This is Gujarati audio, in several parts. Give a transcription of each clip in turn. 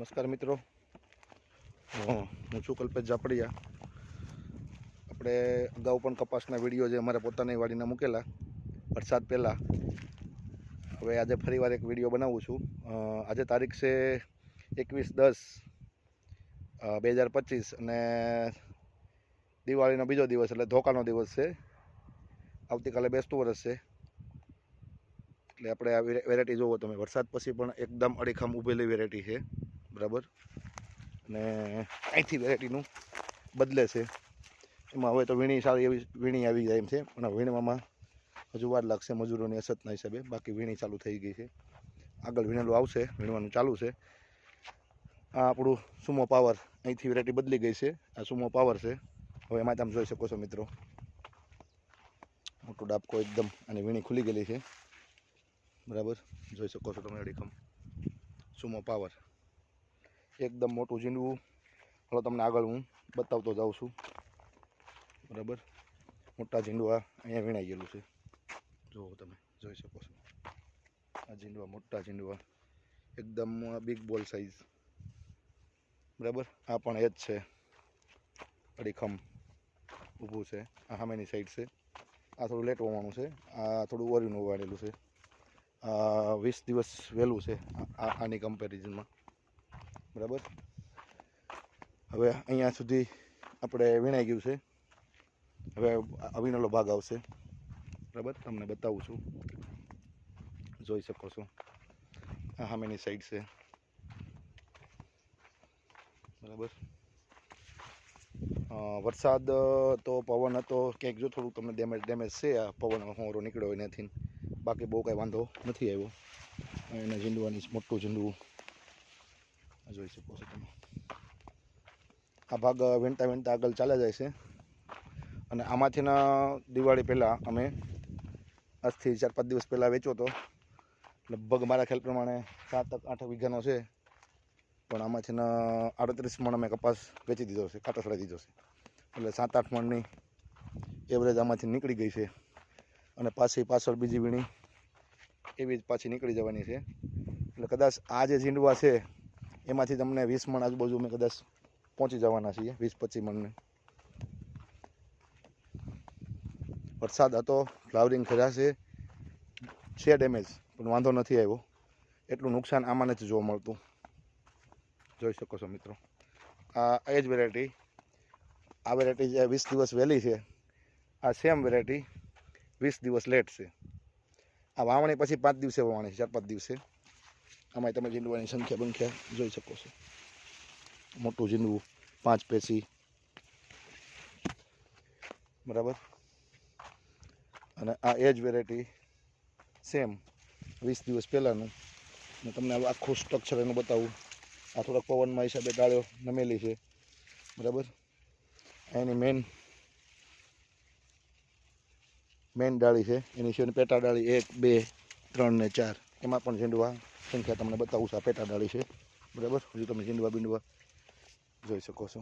નમસ્કાર મિત્રો. હું છું કલ્પેશ જાપડિયા. આપણે અગાઉ પણ કપાસના વીડિયો જે અમારા પોતાની વાડીના મૂકેલા, વરસાદ પહેલાં. હવે આજે ફરીવાર એક વીડિયો બનાવું છું. આજે તારીખ છે એકવીસ દસ બે હજાર પચીસ અને દિવાળીનો બીજો દિવસ એટલે ધોકાનો દિવસ છે. આવતીકાલે બેસતું વરસ છે. એટલે આપણે આ વેરાયટી જોવો તમે. વરસાદ પછી પણ એકદમ અડીખમ ઉભેલી વેરાયટી છે. બરાબર? અને અહીંથી વેરાયટીનું બદલે છે. એમાં હવે તો વીણી સારી એવી વીણી આવી જાય એમ છે. પણ વીણવામાં હજુ વાર લાગશે મજૂરોની અછતના હિસાબે. બાકી વીણી ચાલુ થઈ ગઈ છે. આગળ વીણેલું આવશે, વીણવાનું ચાલુ છે. આ આપણું સુમો પાવર અહીંથી વેરાયટી બદલી ગઈ છે. આ સુમો પાવર છે. હવે એમાં તમે જોઈ શકો છો મિત્રો. મોટું ડાબકો એકદમ અને વીણી ખુલી ગયેલી છે. બરાબર? જોઈ શકો છો તમે અડીખમ. સુમો પાવર એકદમ મોટું ઝીંડવું. હલો, તમને આગળ હું બતાવતો જાઉં છું. બરાબર? મોટા ઝીંડવા અહીંયા વીણાઈ ગયેલું છે. જુઓ તમે, જોઈ શકો છો. આ ઝીંડવા, મોટા ઝીંડવા. એકદમ બિગ બોલ સાઈઝ બરાબર? આ પણ એ જ છે. અડીખમ ઊભું છે. આ સામેની સાઈડ છે. આ થોડું લેટ હોવાનું છે. આ થોડું ઓરીનું વાળેલું છે. વીસ દિવસ વહેલું છે આની કમ્પેરિઝનમાં બરાબર? હવે અહીંયા સુધી આપણે વીણાઈ ગયું છે. હવે અવિનલો ભાગ આવશે. બરાબર? તમને બતાવું છું. જોઈ શકો છો. આ સામેની સાઈડ છે. બરાબર? વરસાદ તો પવન હતો. ક્યાંક જો થોડુંક તમને ડેમેજ ડેમેજ છે આ પવન હોરો નીકળ્યો એનાથી. નથી બાકી બહુ કાંઈ વાંધો નથી આવ્યો. એને ઝીંડવાની મોટું ઝીંડવું જોઈ શકો છો તમે. આ ભાગ વીણતા વીણતા આગળ ચાલ્યા જાય છે. અને આમાંથીના દિવાળી પહેલાં અમે આજથી ચાર પાંચ દિવસ પહેલાં વેચ્યો હતો. લગભગ મારા ખ્યાલ પ્રમાણે સાત આઠ વીઘાનો છે. પણ આમાંથીના આડત્રીસ મણ અમે કપાસ વેચી દીધો છે કાંટા ચડાવી દીધો છે. એટલે સાત આઠ મણની એવરેજ આમાંથી નીકળી ગઈ છે. અને પાછી પાછળ બીજી વીણી એવી જ પાછી નીકળી જવાની છે. એટલે કદાચ આ જે ઝીંડવા છે એમાંથી તમને વીસ મણ આજુબાજુ અમે કદાચ પહોંચી જવાના છીએ, વીસ પચીસ મણને. વરસાદ હતો, ફ્લાવરિંગ ખરાશે છે. ડેમેજ, પણ વાંધો નથી આવ્યો. એટલું નુકસાન આમાં નથી જોવા મળતું. જોઈ શકો છો મિત્રો. આ એ જ વેરાયટી આ વેરાયટી જે વીસ દિવસ વહેલી છે, આ સેમ વેરાયટી વીસ દિવસ લેટ છે. આ વાવણી પછી પાંચ દિવસે વાવણી છે, ચાર પાંચ દિવસે. આમાં તમે ઝીંડવાની સંખ્યા બંખ્યા જોઈ શકો છો. મોટું ઝીંડવું, પાંચ પેસી બરાબર? અને આ એ જ વેરાયટી સેમ વીસ દિવસ પહેલાંનું. મેં તમને આખું સ્ટ્રક્ચર એનું બતાવું. આ થોડાક પવનમાં હિસાબે ડાળીઓ નમેલી છે. બરાબર? એની મેન મેન ડાળી છે. એની છે પેટા ડાળી એક, બે, ત્રણ ને ચાર. એમાં પણ ઝીંડવા સંખ્યા તમને બતાવું છું, આ પેટા ડાળી છે. બરાબર? હજુ તમે ઝીંડવા બીંડવા જોઈ શકો છો.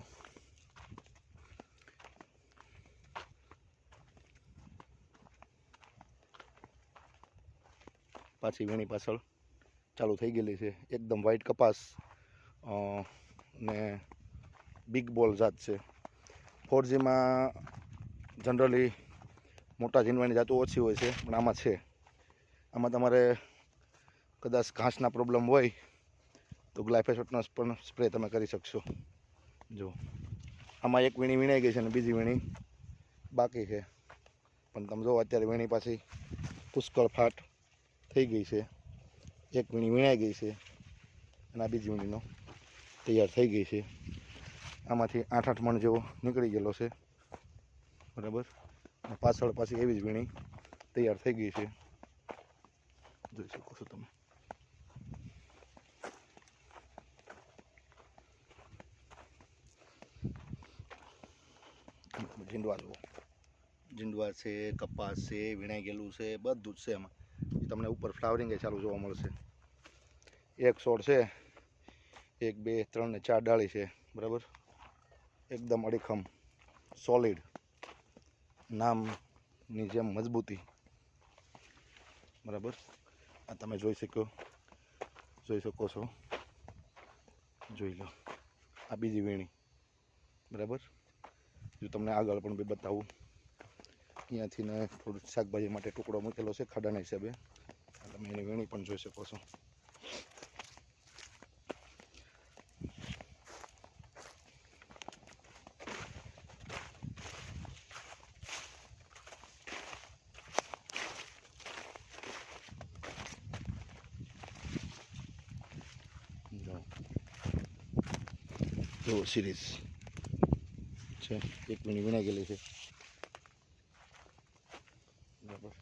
પાછી વીણી પાછળ ચાલુ થઈ ગયેલી છે. એકદમ વ્હાઈટ કપાસ ને બિગ બોલ જાત છે. ફોરજીમાં જનરલી મોટા ઝીંડવાની જાતો ઓછી હોય છે, પણ આમાં છે. આમાં તમારે કદાચ ઘાસના પ્રોબ્લેમ હોય, તો ગ્લાયફેસોટનો પણ સ્પ્રે તમે કરી શકશો. જો, આમાં એક વીણી વીણાઈ ગઈ છે અને બીજી વીણી બાકી છે. પણ તમે જુઓ અત્યારે વીણી પાછી પુષ્કળ ફાટ થઈ ગઈ છે. એક વીણી વીણાઈ ગઈ છે અને આ બીજી વીણીનો તૈયાર થઈ ગઈ છે. આમાંથી આઠ આઠ મણ જેવો નીકળી ગયેલો છે. બરાબર? પાછળ પાછી એવી જ વીણી તૈયાર થઈ ગઈ છે. જોઈ શકો છો તમે. ઝીંડવા જુઓ. ઝીંડવા છે, કપાસ છે, વીણાઈ છે, બધું જ છે એમાં. તમને ઉપર ફ્લાવરિંગ ચાલુ જોવા મળશે. એક છોડ છે, એક, બે, ત્રણ ને ચાર ડાળી છે, બરાબર? એકદમ અડીખમ સોલિડ નામની જેમ મજબૂતી. બરાબર? આ તમે જોઈ શકો જોઈ શકો છો? જોઈ લો. આ બીજી વીણી. બરાબર? જો તમને આગળ પણ બી બતાવું. અહીંયાથી ને થોડું શાકભાજી માટે ટુકડો મૂકેલો છે ખાડાના હિસાબે. તમે એની વીણી પણ જોઈ શકો છો. જો. સિરીઝ છે. એક મિનિટ ગયેલી છે. બરાબર.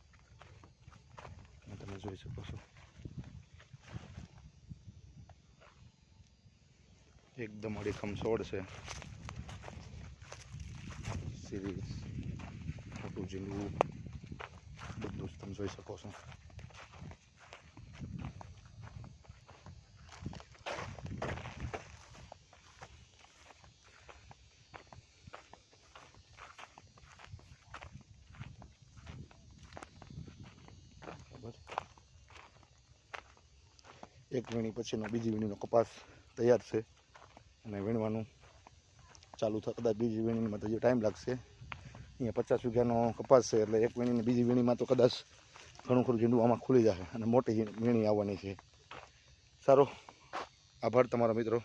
તમે જોઈ શકો છો. એકદમ અડીખમ છોડ છે. સિરીઝ મોટું જીલવું બધું જ તમે જોઈ શકો છો બરાબર એક વીણી પછીનો બીજી વીણીનો કપાસ તૈયાર છે અને વીણવાનું ચાલુ થાય કદાચ બીજી વીણીમાં તો હજી ટાઈમ લાગશે. અહીંયા પચાસ વીઘાનો કપાસ છે એટલે એક વીણીને બીજી વીણીમાં તો કદાચ ઘણું ખરું ઝીંડું આમાં ખુલી જશે અને મોટી વીણી આવવાની છે. સારો આભાર તમારો મિત્રો.